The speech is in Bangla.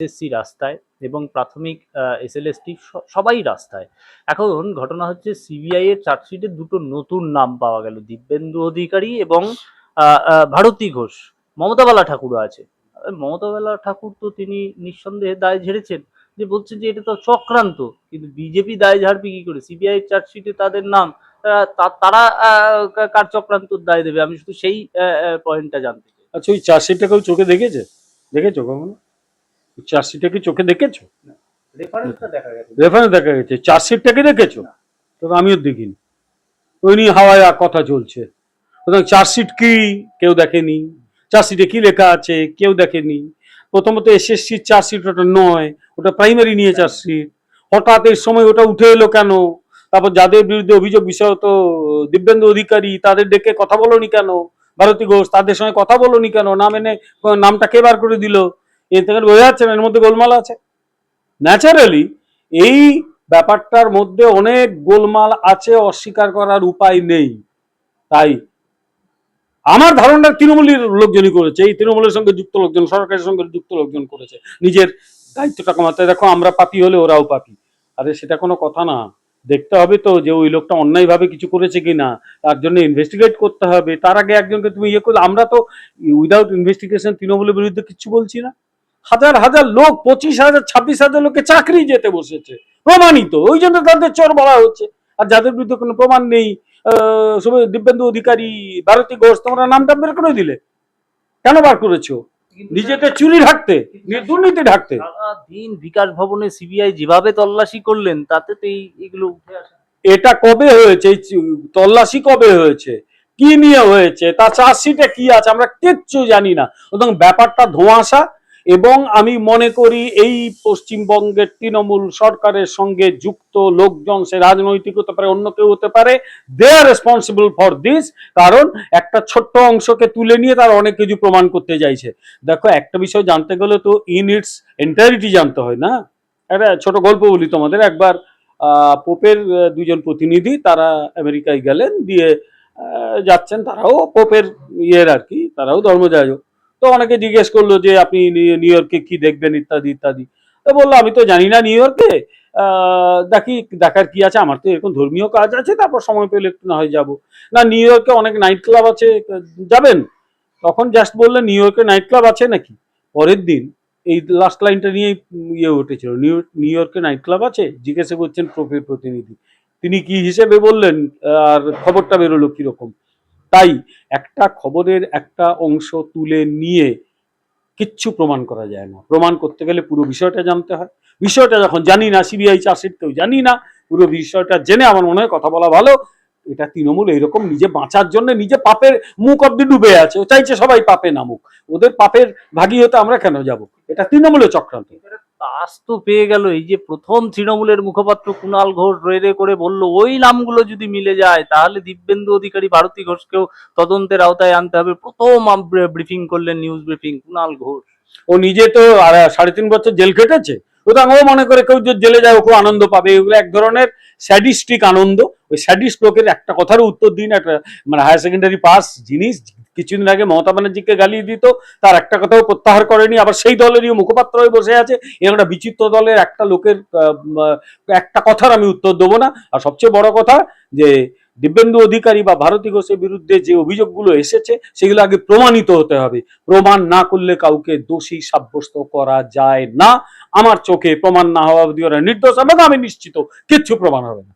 এসএসসি রাস্তায় এবং প্রাথমিক এসএলএসটি সবাই রাস্তায়। এখন ঘটনা হচ্ছে সিবিআই এর চার্জশিটে দুটো নতুন নাম পাওয়া গেল, দিব্যেন্দু অধিকারী এবং ভারতী ঘোষ। মমতাবালা ঠাকুরও আছে। মমতাবালা ঠাকুর তো তিনি নিঃসন্দেহে দায় ঝেড়েছেন, যে বলছেন যে এটা তো চক্রান্ত, কিন্তু বিজেপি দায় ঝাড়বে কি করে? সিবিআই চার্জশিটে তাদের নাম, তারা কার চক্রান্ত দায় দেবে? আমি শুধু সেই পয়েন্টটা জানতে চাই। আচ্ছা ওই চার্জশিটটা কেউ চোখে দেখেছে? দেখেছ কখনো? চার্জশিটটা কি চোখে দেখেছ? রেফারেন্সটা দেখা গেছে। রেফারেন্স দেখা গেছে। চার্জশিটটাকে দেখেছ? তবে আমিও দেখিনি। ওই নিয়ে হাওয়ায় কথা চলছে। সুতরাং চার্জশিট কি কেউ দেখেনি? চার্জশিটে কি লেখা আছে কেউ দেখেনি? প্রথমত এসএসসি চার্জশিট ওটা নয় ওটা প্রাইমারি নিয়ে চার্জশিট। হঠাৎ এর সময় ওটা উঠে এলো কেন? তারপর যাদের বিরুদ্ধে অভিযোগ বিশেষত দিব্যেন্দু অধিকারী তাদের ডেকে কথা বলনি কেন? ভারতী ঘোষ তাদের সঙ্গে কথা বলনি কেন? নাম এনে নামটা কে বার করে দিল? এ বোঝা যাচ্ছে না, এর মধ্যে গোলমাল আছে। ন্যাচারালি এই ব্যাপারটার মধ্যে অনেক গোলমাল আছে, অস্বীকার করার উপায় নেই। তাই আমার ধারণা তৃণমূলের লোকজনই করেছে। এই তৃণমূলের সঙ্গে যুক্ত লোকজন, সরকারের সঙ্গে যুক্ত লোকজন করেছে। নিজের দায়িত্বটা কমাতে। দেখো, আমরা পাপি হলে ওরাও পাপি। আরে, সেটা কোনো কথা না। দেখতে হবে তো যে ওই লোকটা অন্যায়ভাবে কিছু করেছে কি না তার জন্য ইনভেস্টিগেট করতে হবে। তার আগে একজনকে তুমি ইয়ে করলে। আমরা তো উইদাউট ইনভেস্টিগেশন তৃণমূলের বিরুদ্ধে কিছু বলছি না। হাজার হাজার লোক পঁচিশ হাজার ছাব্বিশ হাজার লোকে চাকরি যেতে বসেছে প্রমাণিত ওই জন্য তাদের চোর বলা হচ্ছে। আর যাদের বিরুদ্ধে কোনো প্রমাণ নেই দিব্যেন্দু অধিকারী ভারতী ঘোষ তোমরা নামটা বের করে দিলে। কেন বার করেছ? নিজেকে চুরি ঢাকতে দুর্নীতি ঢাকতে। দিন বিকাশ ভবনে সিবিআই যেভাবে তল্লাশি করলেন তাতে তো এইগুলো উঠে আসে এটা কবে হয়েছে? তল্লাশি কবে হয়েছে? কি নিয়ে হয়েছে? তার চার্জশিটে কি আছে? আমরা কিচ্ছু জানি না। ব্যাপারটা ধোঁয়াশা এবং আমি মনে করি এই পশ্চিমবঙ্গের তৃণমূল সরকারের সঙ্গে যুক্ত লোকজন, সে রাজনৈতিক হতে পারে, অন্য কেউ হতে পারে they are responsible for this কারণ একটা ছোট্ট অংশকে তুলে নিয়ে তারা অনেক কিছু প্রমাণ করতে চাইছে। দেখো, একটা বিষয় জানতে গেলে তো ইন ইটস এন্টারিটি জানতে হয় না? একটা ছোট গল্প বলি তোমাদের, একবার পোপের দুজন প্রতিনিধি তারা আমেরিকায় গেলেন, দিয়ে যাচ্ছেন, তারাও পোপের ইয়ের আর কি, তারাও ধর্মযাজক। তো অনেকে জিজ্ঞেস করল যে আপনি নিউ ইয়র্কে কি দেখবেন, ইত্যাদি ইত্যাদি। তো বলল, আমি তো জানি না নিউ ইয়র্কে। দেখি, দেখার কি আছে। আমার তো এরকম ধর্মীয় কাজ আছে, তারপর সময় পেলে একটু না হয় যাব। না, নিউ ইয়র্কে অনেক নাইট ক্লাব আছে, যাবেন? তখন জাস্ট বললেন নিউ ইয়র্কে নাইট ক্লাব আছে নাকি? পরের দিন এই লাস্ট লাইনটা নিয়ে ইয়ে উঠেছিল, নিউ নিউ ইয়র্কে নাইট ক্লাব আছে? জিজ্ঞাসা করছেন প্রফের প্রতিনিধি। তিনি কি হিসেবে বললেন? আর খবরটা বেরোলো কীরকম? তাই একটা খবরের একটা অংশ তুলে নিয়ে কিচ্ছু প্রমাণ করা যায় না। প্রমাণ করতে গেলে পুরো বিষয়টা জানতে হয়। বিষয়টা যখন জানি না, সিবিআই চার্জশিট কেউ জানি না, পুরো বিষয়টা জেনে আমার মনে হয় কথা বলা ভালো। এটা তৃণমূল এইরকম নিজে বাঁচার জন্য নিজে পাপের মুখ অব্দি ডুবে আছে। ও চাইছে সবাই পাপে নামুক। ওদের পাপের ভাগী হতে আমরা কেন যাব? এটা তৃণমূলের চক্রান্ত। তাস তো পেয়ে গেল। এই যে প্রথম তৃণমূলের মুখপাত্র কুণাল ঘোষ রেড়ে করে বলল, ওই নামগুলো যদি মিলে যায়, তাহলে দিব্যেন্দু অধিকারী ভারতী ঘোষকেও তদন্তের আওতায় আনতে হবে। প্রথম ব্রিফিং করলেন নিউজ ব্রিফিং কুণাল ঘোষ। ও নিজে তো সাড়ে তিন বছর জেল সুতরাং ও মনে করে কেউ যদি জেলে যায়, ও খুব আনন্দ পাবে। এগুলো এক ধরনের স্যাডিস্টিক আনন্দ। ওই স্যাডিস্ট লোকের একটা কথারও উত্তর দিন, একটা মানে হায়ার সেকেন্ডারি পাস জিনিস কিছুদিন আগে মমতা ব্যানার্জিকে গালিয়ে দিত, তার একটা কথাও প্রত্যাহার করেনি, আবার সেই দলেরই মুখপাত্র হয়ে বসে আছে। এরকম একটা বিচিত্র দলের একটা লোকের একটা কথার আমি উত্তর দেবো না। আর সবচেয়ে বড় কথা যে দিব্যেন্দু অধিকারী বা ভারতী ঘোষের বিরুদ্ধে যে অভিযোগগুলো এসেছে, সেগুলো আগে প্রমাণিত হতে হবে। প্রমাণ না করলে কাউকে দোষী সাব্যস্ত করা যায় না। আমার চোখে প্রমাণ না হওয়া অবধি ওরা নির্দোষ না আমি নিশ্চিত, কিচ্ছু প্রমাণ হবে না।